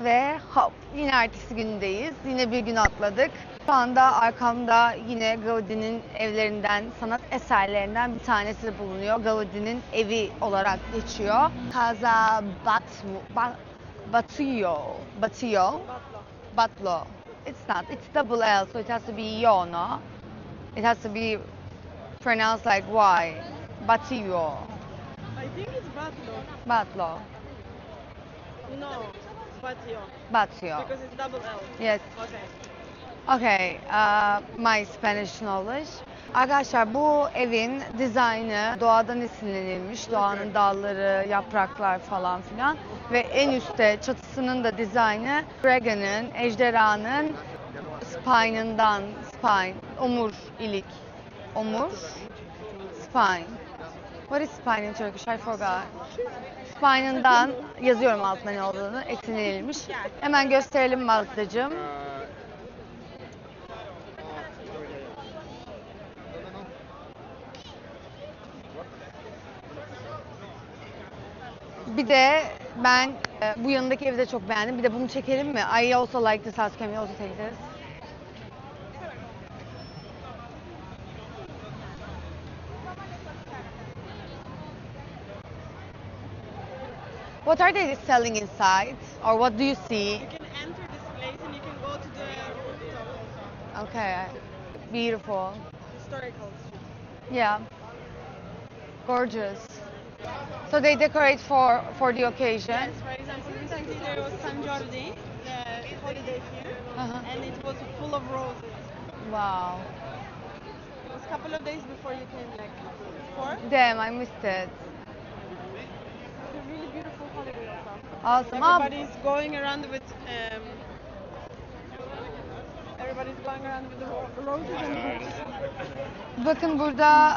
Ve hop yine ertesi gündeyiz. Yine bir gün atladık. Şu anda arkamda yine Gaudi'nin evlerinden, sanat eserlerinden bir tanesi bulunuyor. Gaudi'nin evi olarak geçiyor. Casa Batmu, Ba- Batio, Batio, Batlo. It's not, it's double L, so it has to be yo, no? It has to be pronounced like Y. Batio, I think it's Batlo. Batlo, No, Batio. Batio. Because it's double L. Yes. Okay. Okay, uh, my Spanish knowledge. Arkadaşlar bu evin dizaynı doğadan esinlenilmiş. Doğanın dalları, yapraklar falan filan. Ve en üstte çatısının da dizaynı Dragon'ın, ejderhanın spine'ından, spine, omur ilik. Omur, spine. What is spine in Turkish? I forgot. Spine'ından yazıyorum altına ne olduğunu, esinlenilmiş. Hemen gösterelim Magdacığım. Bir de ben e, bu yanındaki evi de çok beğendim. Bir de bunu çekelim mi? I also like this house. Can we also take this? What are they selling inside? Or what do you see? You can enter this place and you can go to the rooftop. Okay. Beautiful. Historical street. Yeah. Gorgeous. So they decorate for for the occasion. Yes, for example, recently there was San Jordi, the holiday here, Uh-huh. and it was full of roses. Wow. It was a couple of days before you came, like before. Damn, I missed it. It's a really beautiful. Awesome. Ah, Everybody's going around with um, everybody's going around with the ro- roses and bakın burada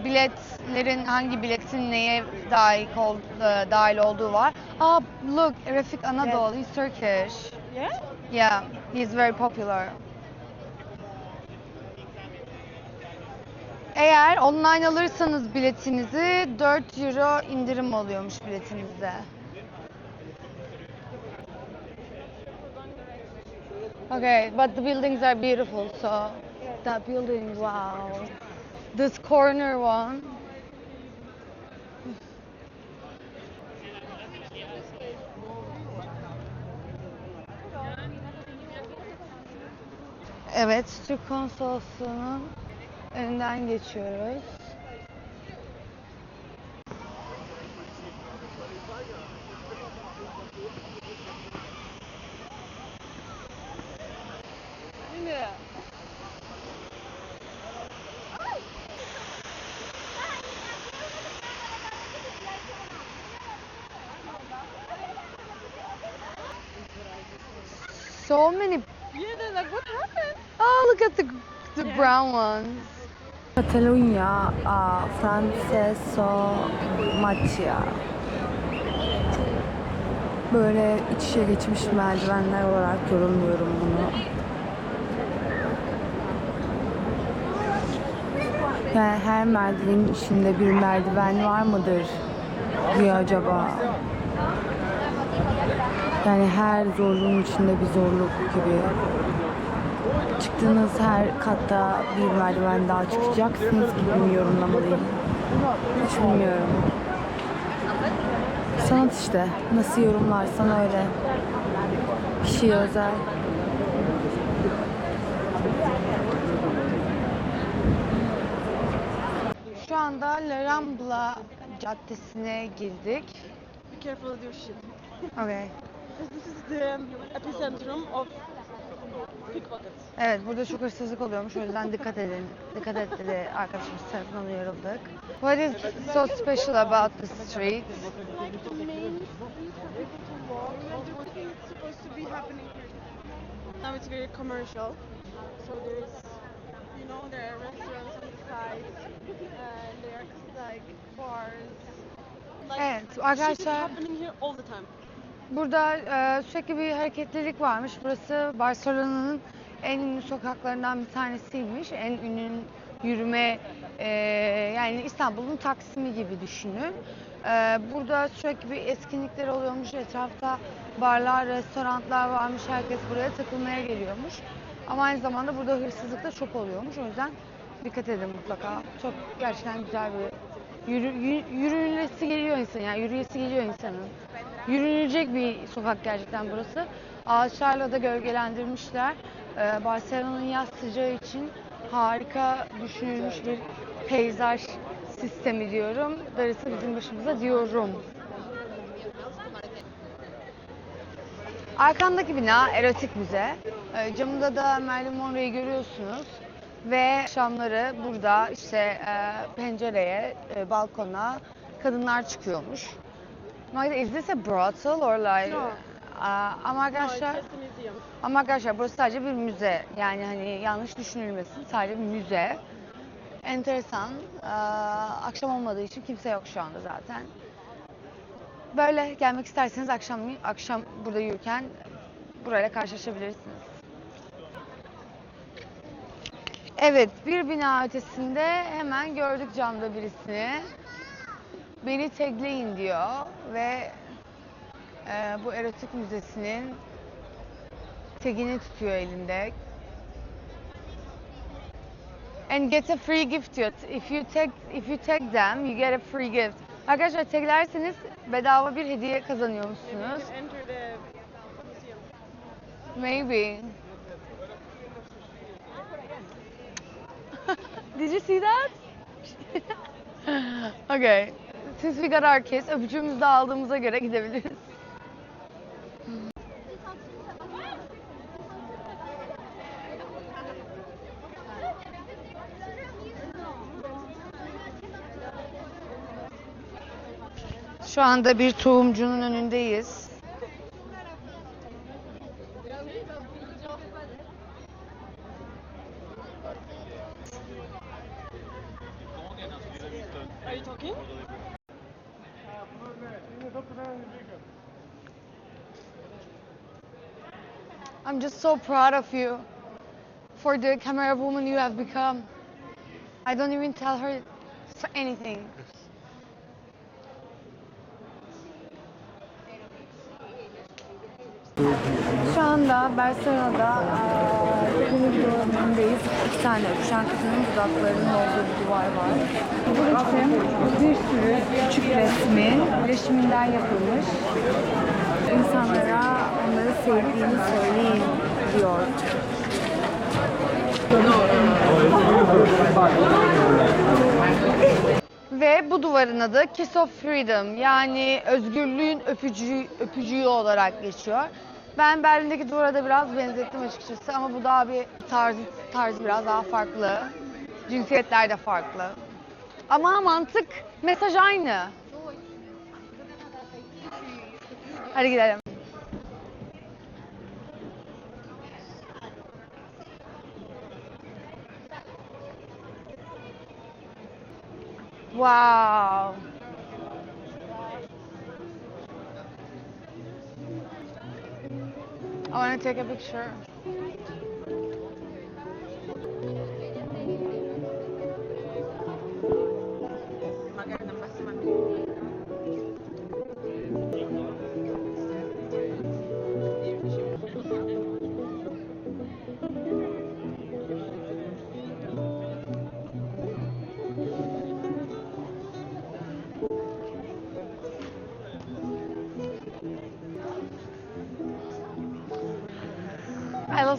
e, biletlerin hangi biletin neye dahil, ol, e, dahil olduğu var. Ah, look, Refik Anadol, he's Turkish. Yeah? Yeah, he's very popular. Eğer online alırsanız biletinizi 4 euro indirim oluyormuş biletinizde. Okay, but the buildings are beautiful, so that building, wow. This corner one. Evet, Türk konsolosluğunun önünden geçiyoruz. Look at the the Yeah. brown ones. Catalunya, uh, Franceso Macchia. Böyle iç içe geçmiş merdivenler olarak yorumluyorum bunu. Yani her merdivenin içinde bir merdiven var mıdır diye acaba? Yani her zorluğun içinde bir zorluk gibi. Çıktığınız her katta bir merdiven daha çıkacaksınız gibi mi yorumlamalıyım? Hiç bilmiyorum. Sanat işte. Nasıl yorumlarsan öyle. Kişiye özel. Şu anda La Rambla Caddesi'ne girdik. Be careful with your shit. Okay. This is the epicentrum of. Evet, burada çok hırsızlık oluyormuş. O yüzden dikkat edin. Dikkat et dedi arkadaşımız tarafından uyarıldık. What is so special about the street? Now it's very commercial. So there's, you know, there are restaurants on the side, and there are like bars. Like, Evet, arkadaşlar happening here all the time. Burada e, sürekli bir hareketlilik varmış. Burası Barcelona'nın en ünlü sokaklarından bir tanesiymiş. En ünlü yürüme e, yani İstanbul'un Taksim'i gibi düşünün. Ee, burada sürekli bir etkinlikler oluyormuş. Etrafta barlar, restoranlar varmış. Herkes buraya takılmaya geliyormuş. Ama aynı zamanda burada hırsızlık da çok oluyormuş. O yüzden dikkat edin mutlaka. Çok gerçekten güzel bir yürü, yü- yürüyülesi geliyor insan yani yürüyesi geliyor insanın. Yürünecek bir sokak gerçekten burası. Ağaçlarla da gölgelendirmişler. Ee, Barcelona'nın yaz sıcağı için harika düşünülmüş bir peyzaj sistemi diyorum. Darısı bizim başımıza diyorum. Arkamdaki bina erotik müze. Ee, Camında da Marilyn Monroe'yu görüyorsunuz. Ve akşamları burada işte e, pencereye, e, balkona kadınlar çıkıyormuş. Magda, is this a brothel or like? No. Aa, ama No, it's arkadaşlar, just a museum. ama arkadaşlar burası sadece bir müze. Yani hani yanlış düşünülmesin. Sadece bir müze. Enteresan. Aa, akşam olmadığı için kimse yok şu anda zaten. Böyle gelmek isterseniz akşam akşam burada yürürken burayla karşılaşabilirsiniz. Evet, bir bina ötesinde hemen gördük camda birisini. Beni tagleyin diyor ve e, bu erotik müzesinin tagini tutuyor elinde. And get a free gift diyor. If you tag if you tag them, you get a free gift. Arkadaşlar taglerseniz bedava bir hediye kazanıyormuşsunuz. Maybe. Did you see that? okay. Got our kiss, öpücüğümüzü de aldığımıza göre gidebiliriz. Şu anda bir tohumcunun önündeyiz. I'm just so proud of you for the camera woman you have become. I don't even tell her anything. Şu anda Barcelona'da Kuni Duvarı'nın önündeyiz. İki tane öpüşen kızının dudaklarının olduğu bir duvar var. Bu resim bir sürü küçük resmin birleşiminden yapılmış. İnsanlara sevdiğini söyleyin diyor. Ve bu duvarın adı Kiss of Freedom yani özgürlüğün öpücüğü, öpücüğü olarak geçiyor. Ben Berlin'deki duvara da biraz benzettim açıkçası ama bu daha bir tarzı, tarzı biraz daha farklı. Cinsiyetler de farklı. Ama mantık, mesaj aynı. Hadi gidelim. Wow. I want to take a picture.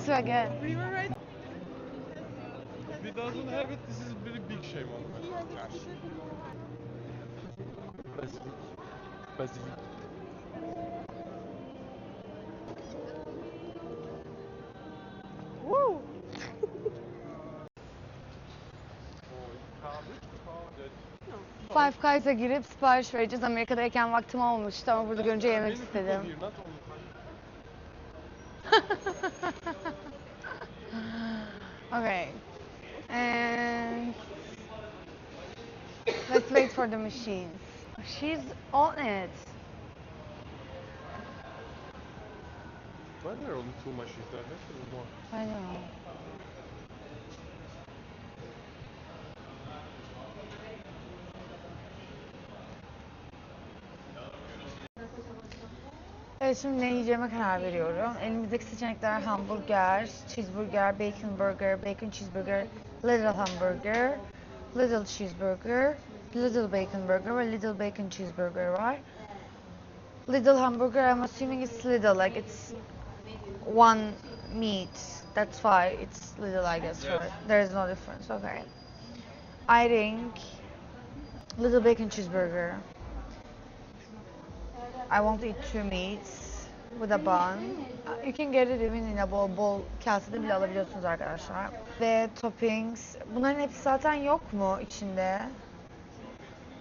You again. We were right. We doesn't have it. This is very big shame on. Woo. Five Guys'a girip sipariş vereceğiz. Amerika'dayken vaktim olmuştu ama burada görünce yemek istedim. Okay. And let's wait for the machine. She's on it. Why are there only two machines there? There should be more. I know. Evet şimdi ne yiyeceğime karar veriyorum. Elimizdeki seçenekler hamburger, cheeseburger, bacon burger, bacon cheeseburger, little hamburger, little cheeseburger, little bacon burger ve little bacon cheeseburger var. Little hamburger, I'm assuming it's little, like it's one meat. That's why it's little, I guess. For it. There is no difference. Okay. I think little bacon cheeseburger. I want to eat two meats with a bun. Uh, you can get it even in a bowl, bowl kasede bile alabiliyorsunuz arkadaşlar. Ve toppings. Bunların hepsi zaten yok mu içinde?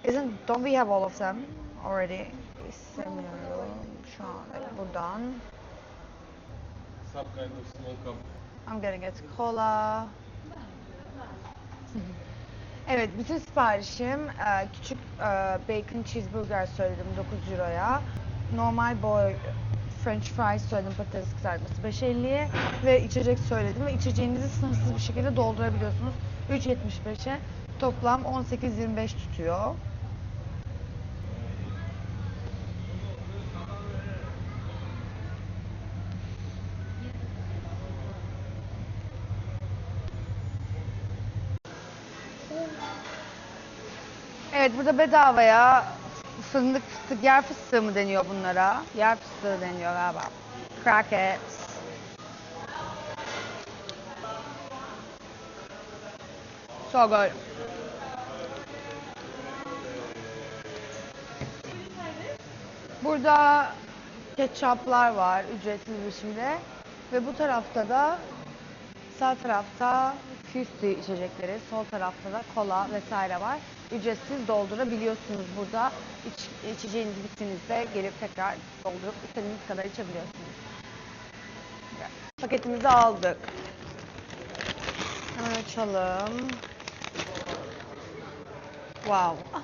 Isn't, don't we have all of them already? İstemiyorum şu an buradan. I'm gonna get cola. evet, bütün siparişim e, küçük e, bacon cheeseburger söyledim 9 euroya. Normal boy french fries söyledim patates kızartması 5.50'ye ve içecek söyledim ve içeceğinizi sınırsız bir şekilde doldurabiliyorsunuz. 3.75'e toplam 18.25 tutuyor. Evet burada bedavaya fındık fıstık yer fıstığı mı deniyor bunlara? Yer fıstığı deniyor galiba. Crackets. So good. Burada ketçaplar var ücretsiz biçimde. Ve bu tarafta da Sağ tarafta Fusti içecekleri, sol tarafta da kola vesaire var. Ücretsiz doldurabiliyorsunuz burada. İç, içeceğiniz bittiğinizde gelip tekrar doldurup istediğiniz kadar içebiliyorsunuz. Paketimizi aldık. Hemen açalım. Wow.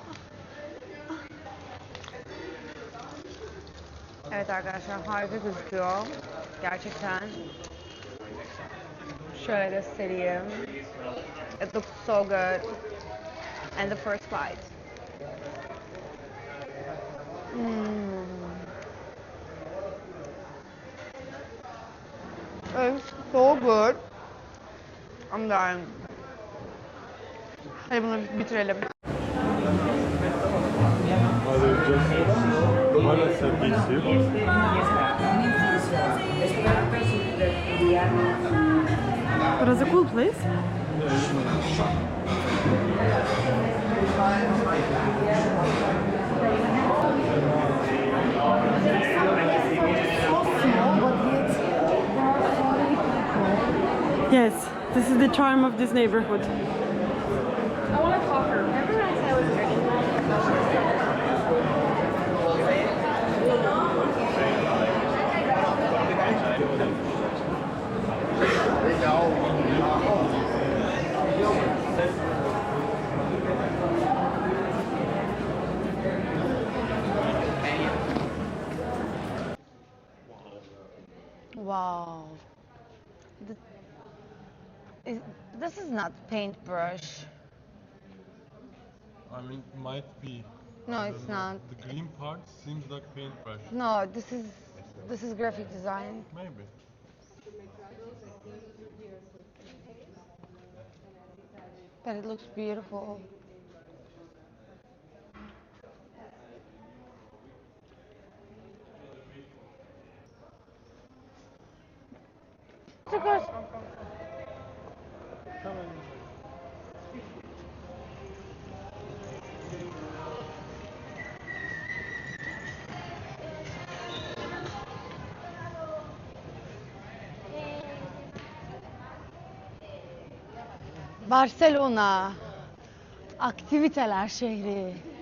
Evet arkadaşlar harika gözüküyor. Gerçekten Şöyle göstereyim. It looks so good. And the first bite. Mm. It's so good. I'm dying. Hadi bunu bitirelim. Hadi just one service. What is a cool place? Yes, this is the charm of this neighborhood. Wow. The, is, this is not paintbrush. I mean, it might be. No, I it's not. The green part seems like paintbrush. No, this is this is graphic design. Maybe. But it looks beautiful. Barcelona. Aktiviteler şehri.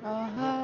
A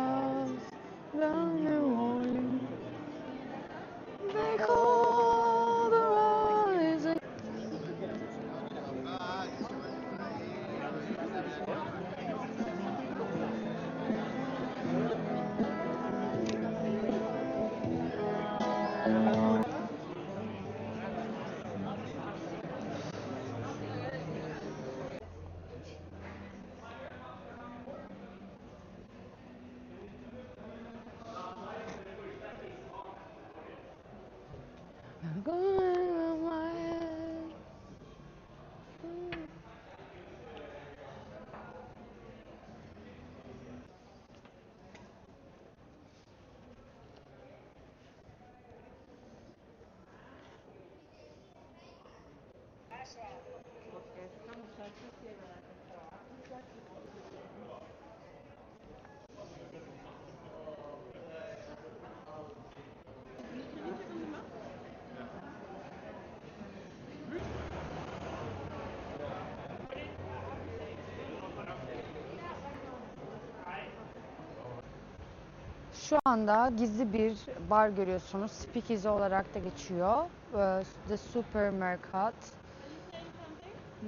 Şu anda gizli bir bar görüyorsunuz. Speakeasy olarak da geçiyor. Ee, The Supermarket.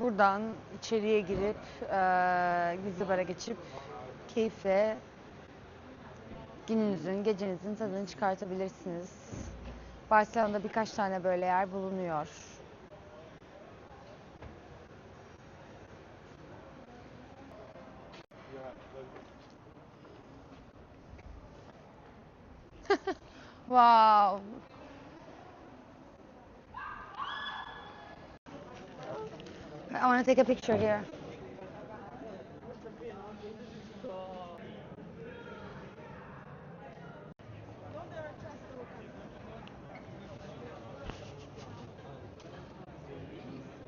Buradan içeriye girip eee, gizli bara geçip keyifle gününüzün, gecenizin tadını çıkartabilirsiniz. Barcelona'da birkaç tane böyle yer bulunuyor. Wow. I want to take a picture here.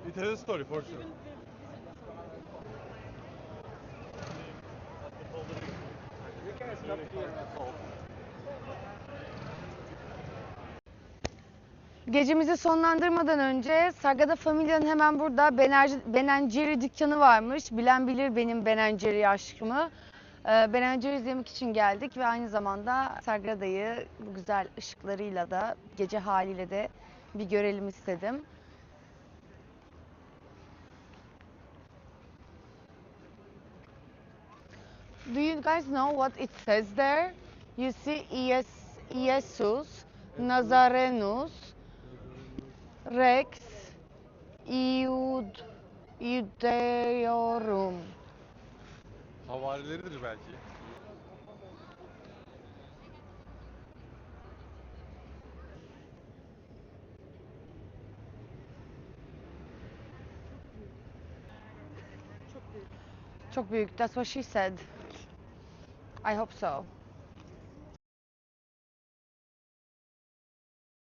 It has a story for sure. Gecemizi sonlandırmadan önce Sagrada Familia'nın hemen burada Ben Ben Jerry dükkanı varmış. Bilen bilir benim Ben Jerry aşkımı. Ee, Ben Jerry izlemek için geldik ve aynı zamanda Sagrada'yı bu güzel ışıklarıyla da gece haliyle de bir görelim istedim. Do you guys know what it says there? You see Jesus Nazarenus Rex Iud Iudeorum. Havarileridir belki. Çok büyük. That's what she said. I hope so.